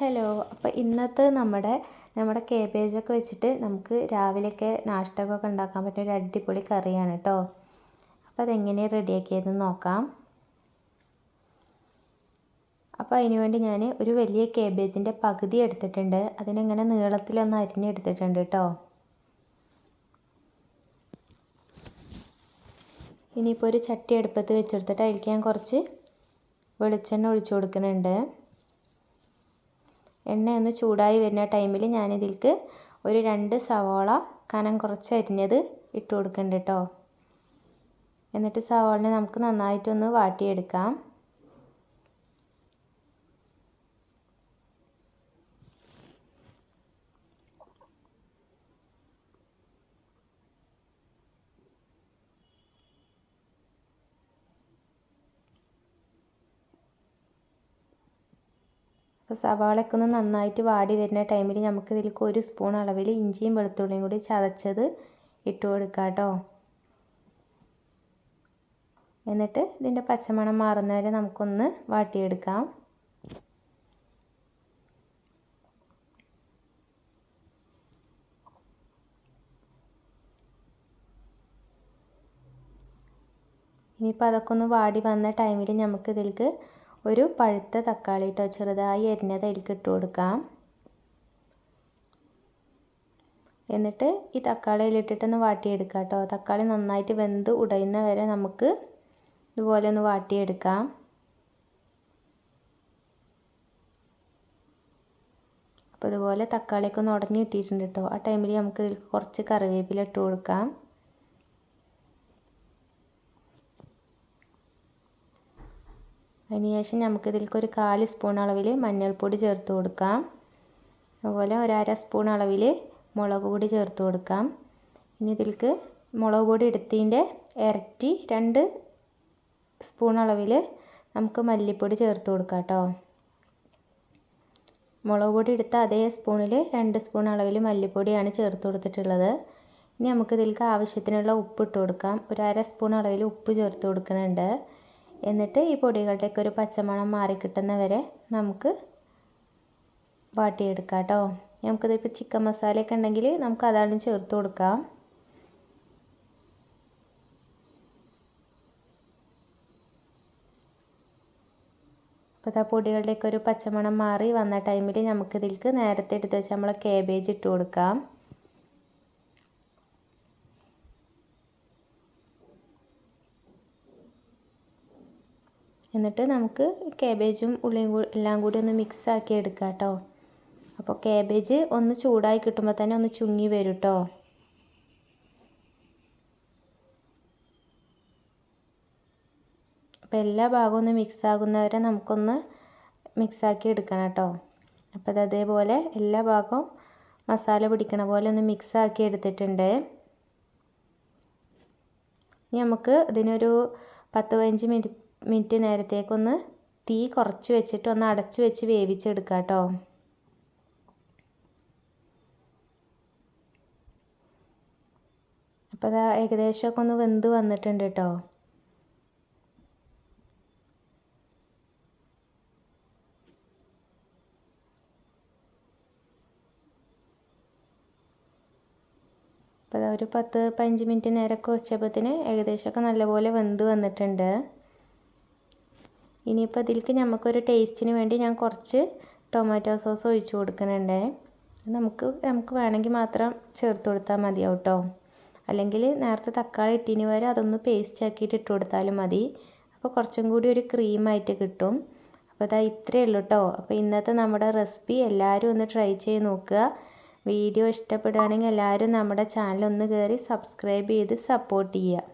Hello അപ്പോൾ ഇന്നത്തെ നമ്മുടെ നമ്മുടെ കേബേജൊക്കെ വെച്ചിട്ട് നമുക്ക് രാവിലെയൊക്കെ നാഷ്ടക്കൊക്കെ ഉണ്ടാക്കാൻ പറ്റിയ ഒരു അടിപൊളി കറിയാണ് കേട്ടോ അപ്പോൾ അതെങ്ങനെയാണ് റെഡിയാക്കിയതെന്ന് നോക്കാം. അപ്പോൾ അതിന് വേണ്ടി ഞാൻ ഒരു വലിയ കേബേജിന്റെ പകുതി എടുത്തിട്ടുണ്ട്. അതിനെങ്ങനെ നീളത്തിലൊന്ന് അരിഞ്ഞെടുത്തിട്ടുണ്ട് കേട്ടോ ഇനിയിപ്പോൾ ഒരു ചട്ടി അടുപ്പത്ത് വെച്ചെടുത്തിട്ട് അതിലേക്ക് ഞാൻ കുറച്ച് വെളിച്ചെണ്ണ ഒഴിച്ചു കൊടുക്കുന്നുണ്ട്. എണ്ണ ഒന്ന് ചൂടായി വരുന്ന ടൈമിൽ ഞാനിതിൽക്ക് ഒരു രണ്ട് സവോള കനം കുറച്ച് അരിഞ്ഞത് ഇട്ട് കൊടുക്കുന്നുണ്ട് കേട്ടോ എന്നിട്ട് സവോളനെ നമുക്ക് നന്നായിട്ടൊന്ന് വാട്ടിയെടുക്കാം. അപ്പോൾ സവാളയൊക്കെ ഒന്ന് നന്നായിട്ട് വാടി വരുന്ന ടൈമിൽ നമുക്ക് ഇതിലേക്ക് ഒരു സ്പൂൺ അളവിൽ ഇഞ്ചിയും വെളുത്തുള്ളിയും കൂടി ചതച്ചത് ഇട്ട് കൊടുക്കുക കേട്ടോ എന്നിട്ട് ഇതിന്റെ പച്ചമണം മാറുന്നവരെ നമുക്കൊന്ന് വാട്ടിയെടുക്കാം. ഇനിയിപ്പോൾ അതൊക്കെ ഒന്ന് വാടി വന്ന ടൈമിൽ നമുക്ക് ഇതിലേക്ക് ഒരു പഴുത്ത തക്കാളി കേട്ടോ ചെറുതായി അരിഞ്ഞത് അതിലേക്ക് ഇട്ട് കൊടുക്കാം. എന്നിട്ട് ഈ തക്കാളിയിലിട്ടിട്ടൊന്ന് വാട്ടിയെടുക്കാം കേട്ടോ. തക്കാളി നന്നായിട്ട് വെന്ത് ഉടയുന്ന വരെ നമുക്ക് ഇതുപോലെ ഒന്ന് വാട്ടിയെടുക്കാം. അപ്പോൾ ഇതുപോലെ തക്കാളിയൊക്കെ ഒന്ന് ഉടഞ്ഞ് കിട്ടിയിട്ടുണ്ട് കേട്ടോ. ആ ടൈമിൽ നമുക്ക് ഇതിൽ കുറച്ച് കറിവേപ്പില ഇട്ട് കൊടുക്കാം. അതിനുശേഷം നമുക്കിതിലേക്ക് ഒരു കാൽ സ്പൂൺ അളവിൽ മഞ്ഞൾപ്പൊടി ചേർത്ത് കൊടുക്കാം. അതുപോലെ ഒരു അര സ്പൂൺ അളവിൽ മുളക് പൊടി ചേർത്ത് കൊടുക്കാം. ഇനി ഇതിലേക്ക് മുളക് പൊടി എടുത്തതിന്റെ ഇരട്ടി രണ്ട് സ്പൂൺ അളവിൽ നമുക്ക് മല്ലിപ്പൊടി ചേർത്ത് കൊടുക്കാം കേട്ടോ. മുളക് പൊടി എടുത്ത അതേ സ്പൂണിൽ രണ്ട് സ്പൂൺ അളവിൽ മല്ലിപ്പൊടിയാണ് ചേർത്ത് കൊടുത്തിട്ടുള്ളത്. ഇനി നമുക്ക് ഇതിലേക്ക് ആവശ്യത്തിനുള്ള ഉപ്പ് ഇട്ട് കൊടുക്കാം. ഒരു അര സ്പൂൺ അളവിൽ ഉപ്പ് ചേർത്ത് കൊടുക്കുന്നുണ്ട്. എന്നിട്ട് ഈ പൊടികളുടെയൊക്കെ ഒരു പച്ചമണം മാറി കിട്ടുന്നവരെ നമുക്ക് വാട്ടിയെടുക്കാം കേട്ടോ. നമുക്കിതിപ്പോൾ ചിക്കൻ മസാലയൊക്കെ ഉണ്ടെങ്കിൽ നമുക്ക് അതാണ് ചേർത്ത് കൊടുക്കാം. അപ്പോൾ ആ പൊടികളുടെയൊക്കെ ഒരു പച്ചമണം മാറി വന്ന ടൈമിൽ നമുക്കിതിലേക്ക് നേരത്തെ എടുത്ത് വെച്ച് നമ്മൾ കേബേജ് ഇട്ട് കൊടുക്കാം. എന്നിട്ട് നമുക്ക് കാബേജും ഉള്ളിയും എല്ലാം കൂടി ഒന്ന് മിക്സ് ആക്കി എടുക്കാം കേട്ടോ അപ്പോൾ കാബേജ് ഒന്ന് ചൂടായി കിട്ടുമ്പോൾ തന്നെ ഒന്ന് ചുങ്ങി വരും കേട്ടോ അപ്പോൾ എല്ലാ ഭാഗവും ഒന്ന് മിക്സ് ആകുന്നവരെ നമുക്കൊന്ന് മിക്സാക്കി എടുക്കണം കേട്ടോ അപ്പോൾ അത് അതേപോലെ എല്ലാ ഭാഗവും മസാല പിടിക്കണ പോലെ ഒന്ന് മിക്സ് ആക്കി എടുത്തിട്ടുണ്ട്. ഇനി നമുക്ക് ഇതിനൊരു പത്ത് പതിനഞ്ച് മിനിറ്റ് മിനിറ്റ് നേരത്തേക്കൊന്ന് തീ കുറച്ച് വെച്ചിട്ട് ഒന്ന് അടച്ച് വെച്ച് വേവിച്ചെടുക്കുക കേട്ടോ അപ്പോൾ അതാ ഏകദേശമൊക്കെ ഒന്ന് വെന്ത് വന്നിട്ടുണ്ട് കേട്ടോ അപ്പോൾ ഒരു പത്ത് പതിനഞ്ച് മിനിറ്റ് നേരമൊക്കെ വെച്ചപ്പോഴത്തേന് ഏകദേശമൊക്കെ നല്ലപോലെ വെന്ത് വന്നിട്ടുണ്ട്. ഇനിയിപ്പോൾ ഇതിലേക്ക് നമുക്കൊരു ടേസ്റ്റിന് വേണ്ടി ഞാൻ കുറച്ച് ടൊമാറ്റോ സോസ് ഒഴിച്ചു കൊടുക്കുന്നുണ്ട്. നമുക്ക് നമുക്ക് വേണമെങ്കിൽ മാത്രം ചേർത്ത് കൊടുത്താൽ മതിയാവും കേട്ടോ അല്ലെങ്കിൽ നേരത്തെ തക്കാളി ഇട്ടിന് വരെ അതൊന്ന് പേസ്റ്റ് ആക്കിയിട്ട് ഇട്ട് കൊടുത്താലും മതി. അപ്പോൾ കുറച്ചും കൂടി ഒരു ക്രീമായിട്ട് കിട്ടും. അപ്പോൾ അതാ ഇത്രയേ ഉള്ളൂ കേട്ടോ അപ്പോൾ ഇന്നത്തെ നമ്മുടെ റെസിപ്പി എല്ലാവരും ഒന്ന് ട്രൈ ചെയ്ത് നോക്കുക. വീഡിയോ ഇഷ്ടപ്പെടുകയാണെങ്കിൽ എല്ലാവരും നമ്മുടെ ചാനൽ ഒന്ന് കയറി സബ്സ്ക്രൈബ് ചെയ്ത് സപ്പോർട്ട് ചെയ്യുക.